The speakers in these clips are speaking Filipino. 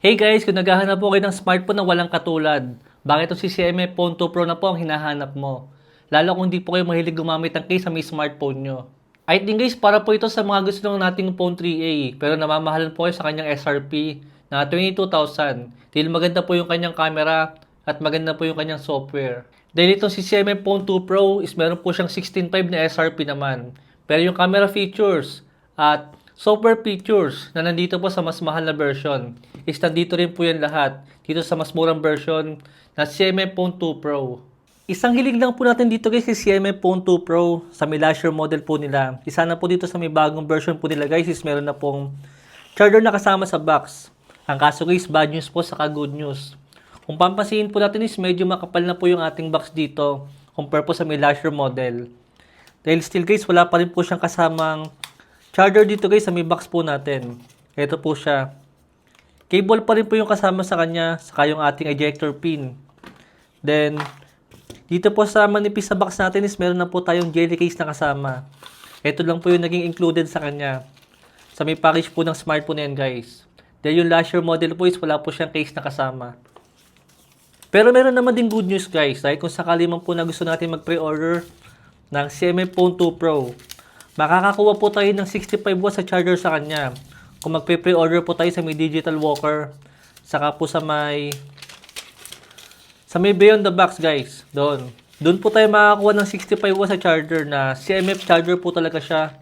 Hey guys, kung naghahanap po kayo ng smartphone na walang katulad, bakit itong si CMA Phone 2 Pro na po ang hinahanap mo? Lalo kung hindi po kayo mahilig gumamit ng case sa may smartphone nyo. I think guys, para po ito sa mga gusto ng nating phone 3A, pero namamahalan po kayo sa kanyang SRP na 22,000. Dahil maganda po yung kanyang camera at maganda po yung kanyang software. Dahil itong si CMA Phone 2 Pro is meron po siyang 16.5 na SRP naman. Pero yung camera features at software features na nandito po sa mas mahal na version is nandito rin po yan lahat dito sa mas murang version na CMA Phone 2 Pro. Isang hilig lang po natin dito guys si CMA Phone 2 Pro sa may lasher model po nila. Isa na po dito sa may bagong version po nila guys is meron na pong charger na kasama sa box. Ang kaso guys, bad news po saka good news. Kung pampasihin po natin is medyo makapal na po yung ating box dito compare po sa may lasher model. Dahil still guys, wala pa rin po siyang kasamang charger dito guys sa may box po natin. Ito po siya. Cable pa rin po yung kasama sa kanya, saka yung ating ejector pin. Then, dito po sa manipis sa box natin is meron na po tayong jelly case na kasama. Ito lang po yung naging included sa kanya. Sa may package po ng smartphone yan guys. Dahil yung lasher model po is wala po siyang case na kasama. Pero meron naman din good news guys. Dahil kung sakali man po na gusto natin mag-pre-order ng CMA Phone 2 Pro, makakakuha po tayo ng 65 watts sa charger sa kanya. Kung magpe-pre-order po tayo sa may digital walker, saka po sa may sa may beyond the box guys, doon. Doon po tayo makakakuha ng 65 watts sa charger na CMF charger po talaga siya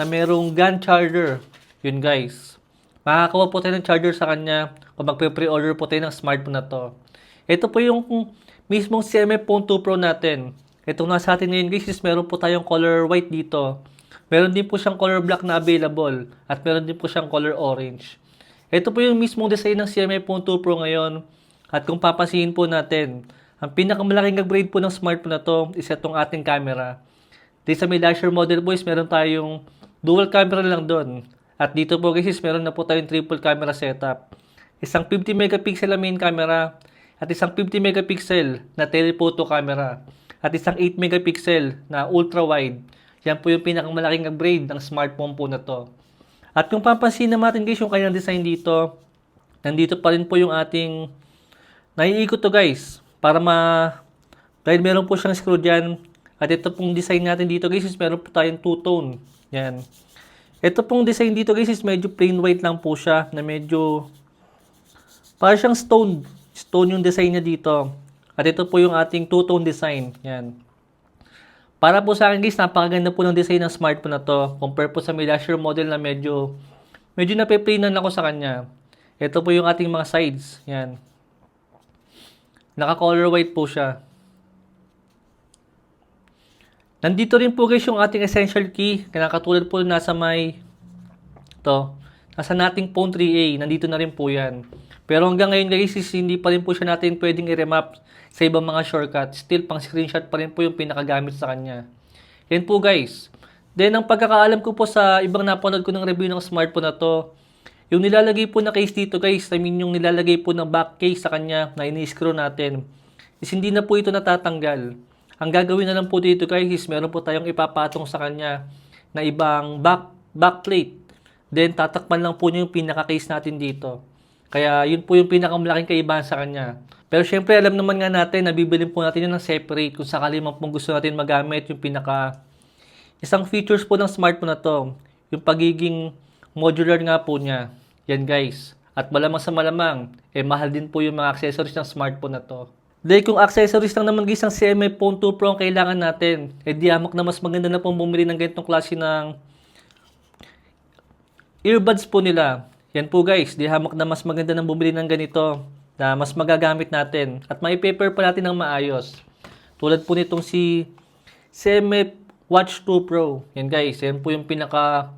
na merong GAN charger. Yun guys. Makakakuha po tayo ng charger sa kanya kung magpe-pre-order po tayo ng smartphone na to. Ito po yung mismong CMF Phone 2 Pro natin. Itong nasa atin ngayon guys is meron po tayong color white dito. Meron din po siyang color black na available at meron din po siyang color orange. Ito po yung mismong design ng CMA Phone 2 Pro ngayon. At kung papasihin po natin, ang pinakamalaking upgrade po ng smartphone na to is itong ating camera. Dito sa may lasher model boys, meron tayong dual camera lang doon. At dito po guys, is meron na po tayong triple camera setup. Isang 50 megapixel na main camera at isang 50 megapixel na telephoto camera at isang 8 megapixel na ultra wide. Yan po yung pinakamalaking upgrade ng smartphone po na to. At kung papansin naman natin guys yung kanyang design dito, nandito pa rin po yung ating naiikot to guys para ma dahil meron po siyang screw dyan at ito pong design natin dito guys is meron po tayong two-tone. Yan. Ito pong design dito guys is medyo plain white lang po siya na medyo para siyang stone. Stone yung design niya dito. At ito po yung ating two-tone design. Yan. Para po sa akin guys, napakaganda po ng design ng smartphone na to. Compare po sa may lasher model na medyo medyo nape-plainan ako sa kanya. Ito po yung ating mga sides. Yan. Naka-color white po siya. Nandito rin po guys yung ating essential key. Kaya katulad po nasa may to. Nasa nating phone 3A. Nandito na rin po yan. Pero hanggang ngayon guys, is hindi pa rin po siya natin pwedeng i-remap sa ibang mga shortcut. Still, pang screenshot pa rin po yung pinakagamit sa kanya. Yan po guys. Then, ang pagkakaalam ko po sa ibang napanood ko ng review ng smartphone na to, yung nilalagay po na case dito guys, I mean yung nilalagay po ng back case sa kanya na ini-screw natin, is hindi na po ito natatanggal. Ang gagawin na lang po dito guys is meron po tayong ipapatong sa kanya na ibang back, back plate. Then tatakpan lang po niyo yung pinaka-case natin dito. Kaya yun po yung pinakamalaking kaibahan sa kanya. Pero syempre alam naman nga natin na bibilin po natin yun ng separate kung sakali man pong gusto natin magamit yung pinaka isang features po ng smartphone na to. Yung pagiging modular nga po niya. Yan guys. At malamang sa malamang, eh mahal din po yung mga accessories ng smartphone na to. Dahil kung accessories lang naman guys ang CMA Phone 2 Pro ang kailangan natin, eh di amak na mas maganda na pong bumili ng ganitong klase ng earbuds po nila. Yan po guys, di hamak na mas maganda nang bumili ng ganito na mas magagamit natin at may paper pa natin ng maayos. Tulad po nitong si CMF Watch 2 Pro. Yan guys, yan po yung pinaka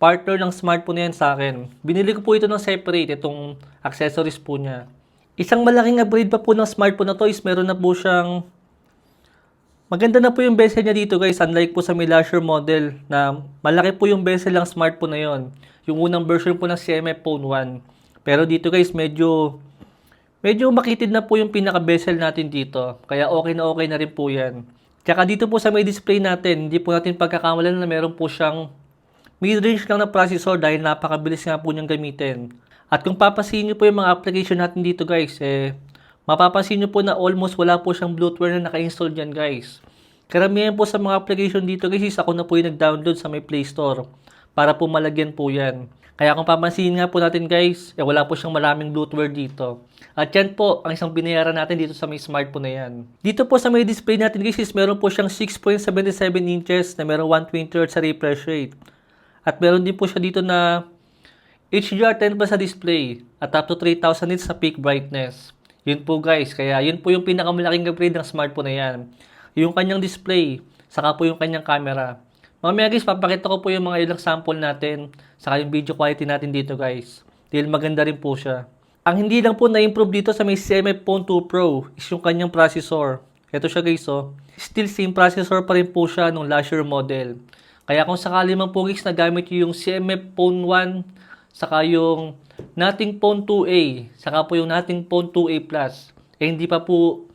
partner ng smartphone na yan sa akin. Binili ko po ito ng separate, itong accessories po niya. Isang malaking upgrade pa po ng smartphone na to is meron na po siyang Maganda na po yung bezel niya dito guys, unlike po sa may lasher model na malaki po yung bezel ng smartphone na yon. Yung unang version po ng CMF Phone 1. Pero dito guys, medyo medyo makitid na po yung pinaka-bezel natin dito. Kaya okay na okay na rin po yan. Tsaka dito po sa may display natin, hindi po natin pagkakamalan na meron po siyang mid-range lang na processor dahil napakabilis nga po niyang gamitin. At kung papasin nyo po yung mga application natin dito guys, eh, mapapansin nyo po na almost wala po siyang bloatware na naka-install dyan guys. Karamihan po sa mga application dito guys, is ako na po yung nag-download sa may Play Store para po malagyan po yan. Kaya kung papansin nga po natin guys, eh, wala po siyang maraming bloatware dito. At yan po ang isang binayaran natin dito sa may smartphone na yan. Dito po sa may display natin guys, is meron po siyang 6.77 inches na meron 120 Hz sa refresh rate. At meron din po siya dito na HDR10 pa sa display at up to 3000 nits sa peak brightness. Yun po guys, kaya yun po yung pinakamalaking upgrade ng smartphone na yan. Yung kanyang display, saka po yung kanyang camera. Mamaya guys, papakita ko po yung mga ilang sample natin, saka yung video quality natin dito guys. Dahil maganda rin po siya. Ang hindi lang po na-improve dito sa may CMF Phone 2 Pro is yung kanyang processor. Ito siya guys oh. Still same processor pa rin po siya nung last year model. Kaya kung sakali man po guys na gamit nyo yung CMF Phone 1, saka yung Nothing Phone 2A, saka po yung Nothing Phone 2A Plus, eh hindi pa po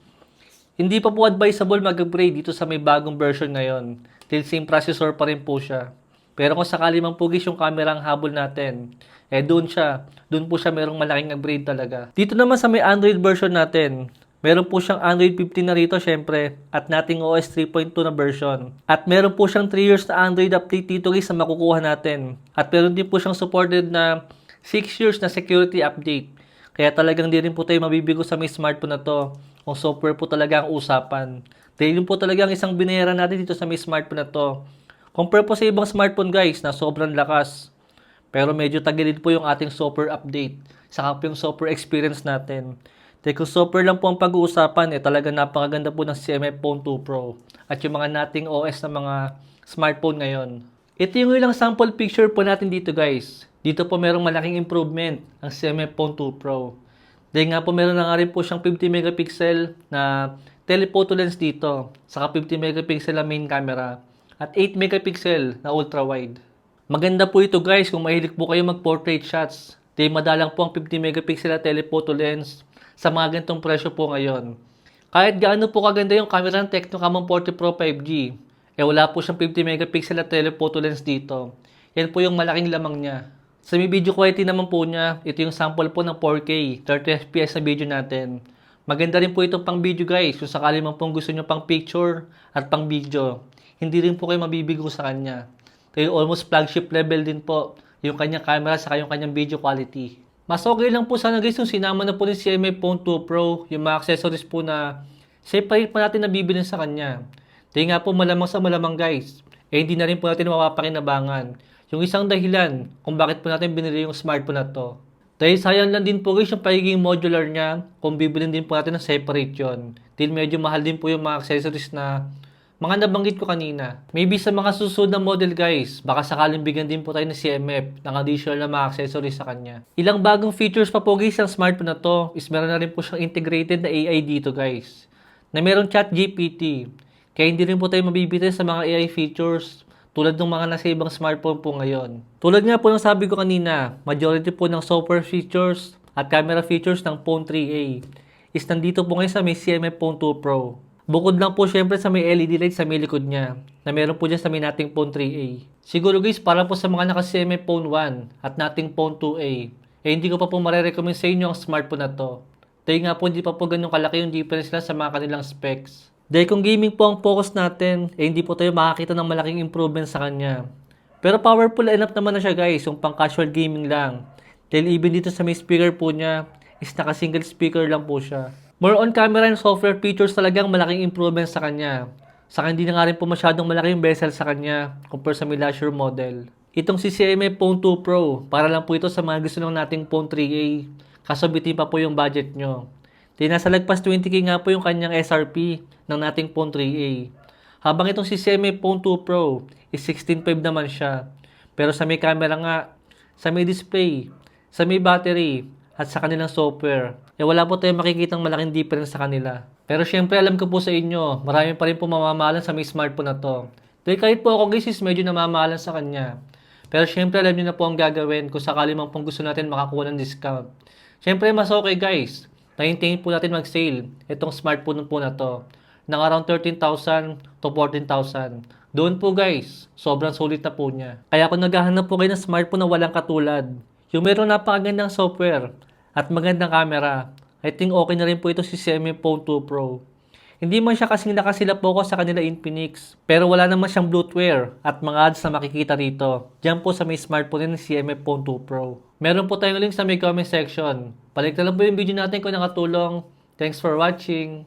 hindi pa po advisable mag-upgrade dito sa may bagong version ngayon. Dahil same processor pa rin po siya. Pero kung sakali man po guys yung camera ang habol natin, eh doon siya, doon po siya merong malaking upgrade talaga. Dito naman sa may Android version natin, meron po siyang Android 15 na rito syempre at nating OS 3.2 na version. At meron po siyang 3 years na Android update dito guys na makukuha natin. At meron din po siyang supported na 6 years na security update. Kaya talagang di rin po tayo mabibigo sa may smartphone na to kung software po talaga ang usapan. Dahil yun po talaga ang isang binayaran natin dito sa may smartphone na to. Compare po sa ibang smartphone guys na sobrang lakas. Pero medyo tagilid po yung ating software update. Saka po yung software experience natin. Dahil kung software lang po ang pag-uusapan, eh talaga napakaganda po ng CMF Phone 2 Pro. At yung mga nating OS na mga smartphone ngayon. Ito yung ilang sample picture po natin dito guys. Dito po merong malaking improvement ang CMF Phone 2 Pro. Dahil nga po meron na nga rin po siyang 50 megapixel na telephoto lens dito. Saka 50 megapixel na main camera. At 8 megapixel na ultra wide. Maganda po ito guys kung mahilig po kayo mag portrait shots. Dahil madalang po ang 50 megapixel na telephoto lens sa mga ganitong presyo po ngayon. Kahit gaano po kaganda yung camera ng Tecno Camon 40 Pro 5G, eh wala po siyang 50 megapixel na telephoto lens dito. Yan po yung malaking lamang niya. Sa video quality naman po niya, ito yung sample po ng 4K, 30 FPS na video natin. Maganda rin po itong pang video guys, kung sakali man pong gusto nyo pang picture at pang video. Hindi rin po kayo mabibigo sa kanya. Kaya almost flagship level din po yung kanyang camera sa yung kanyang video quality. Mas okay lang po sana guys yung sinama na po ni CMA Phone 2 Pro, yung mga accessories po na separate pa natin na bibilin sa kanya. Nga po malamang sa malamang guys, eh hindi na rin po natin mapapakinabangan. Yung isang dahilan kung bakit po natin binili yung smartphone na to. Dahil sayang lang din po guys yung pagiging modular niya kung bibilin din po natin ng separate yun. Dahil medyo mahal din po yung mga accessories na mga nabanggit ko kanina. Maybe sa mga susunod na model guys, baka sakaling bigyan din po tayo ng CMF ng additional na mga accessories sa kanya. Ilang bagong features pa po guys ng smartphone na to is meron na rin po siyang integrated na AI dito guys. Na meron chat GPT. Kaya hindi rin po tayo mabibitin sa mga AI features tulad ng mga nasa ibang smartphone po ngayon. Tulad nga po ng sabi ko kanina, majority po ng software features at camera features ng Phone 3a is nandito po ngayon sa may CMF Phone 2 Pro. Bukod lang po syempre sa may LED light sa may likod niya na meron po dyan sa may nating Phone 3a. Siguro guys, para po sa mga naka CMF Phone 1 at nating Phone 2a, eh hindi ko pa po marirecommend sa inyo ang smartphone na to. Dahil nga po hindi pa po ganun kalaki yung difference nila sa mga kanilang specs. Dahil kung gaming po ang focus natin, eh hindi po tayo makakita ng malaking improvement sa kanya. Pero powerful enough naman na siya guys, yung pang casual gaming lang. Dahil even dito sa may speaker po niya, is naka single speaker lang po siya. More on camera and software features talagang malaking improvement sa kanya. Saka hindi na nga rin po masyadong malaking bezel sa kanya compare sa may last year model. Itong si Phone 2 Pro, para lang po ito sa mga gusto ng nating Phone 3a. Kasabitin pa po yung budget nyo. Di nasa lagpas 20k nga po yung kanyang SRP ng nating Phone 3a. Habang itong si CMA Phone 2 Pro is 16.5 naman siya. Pero sa may camera nga, sa may display, sa may battery, at sa kanilang software, eh wala po tayong makikitang malaking difference sa kanila. Pero syempre alam ko po sa inyo, marami pa rin po mamamahalan sa may smartphone na to. Dahil kahit po ako guys is medyo namamahalan sa kanya. Pero syempre alam niyo na po ang gagawin kung sakali man pong gusto natin makakuha ng discount. Syempre mas okay guys, nahintayin po natin mag-sale itong smartphone po na to ng around 13,000 to 14,000. Doon po guys, sobrang sulit na po niya. Kaya kung naghahanap po kayo ng smartphone na walang katulad, Yung meron napakagandang software at magandang camera. I think okay na rin po ito si Xiaomi Phone 2 Pro. Hindi man siya kasing nakasila focus sa kanila Infinix. Pero wala naman siyang Bluetooth at mga ads na makikita rito. Diyan po sa may smartphone ng Xiaomi Phone 2 Pro. Meron po tayong link sa may comment section. Balik na lang po yung video natin kung nakatulong. Thanks for watching.